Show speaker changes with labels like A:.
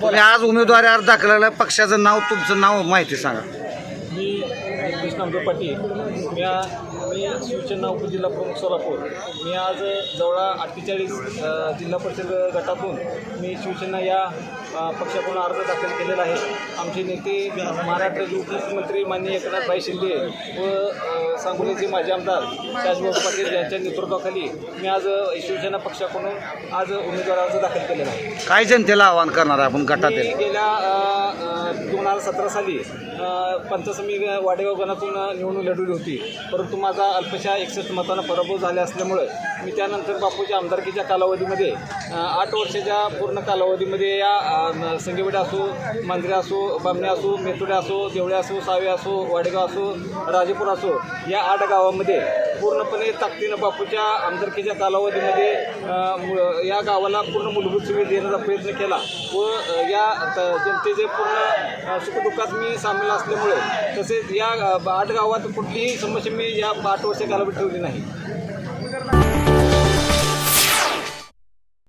A: तुम्ही आज उमेदवारी अर्ज दाखल पक्षाचं नाव तुमचं नाव माहिती सांगा.
B: मी जगदीश नामदेव पाटील मी मी शिवसेना उपजिल्हा प्रमुख सोलापूर. मी आज जवळा अठ्ठेचाळीस जिल्हा परिषद गटातून मी शिवसेना या पक्षाकडून अर्ज दाखल केलेला आहे. आमचे नेते महाराष्ट्राचे उपमुख्यमंत्री माननीय एकनाथभाई शिंदे व सांगोलीचे माजी आमदार शाजबाबू पाटील यांच्या नेतृत्वाखाली मी आज शिवसेना पक्षाकडून आज उमेदवार अर्ज दाखल केलेला आहे.
A: काय जनतेला आवाहन करणार आहे आपण गटातील?
B: गेल्या सतरा साली पंचसमी वाडेगाव गणातून निवडणूक लढवली होती. परंतु माझा अल्पशा एकसष्ट मतानं पराभव झाला असल्यामुळं मी त्यानंतर बापूच्या आमदारकीच्या कालावधीमध्ये आठ वर्षाच्या पूर्ण कालावधीमध्ये या अ, संगीवडे असो मांजरे असो बामणे असो मेथुडे असो देवळे असो सावे असो वाडेगाव असो राजेपूर असो या आठ गावामध्ये पूर्णपणे ताकदीनं बापूच्या आमदारकीच्या कालावधीमध्ये या गावाला पूर्ण मूलभूत सुविधा देण्याचा प्रयत्न केला व या त- जनतेचे पूर्ण सुखदुःखात मी सामील असल्यामुळे तसेच या आठ गावात कुठलीही समस्या मी या आठ वर्ष कालावधी ठेवली नाही.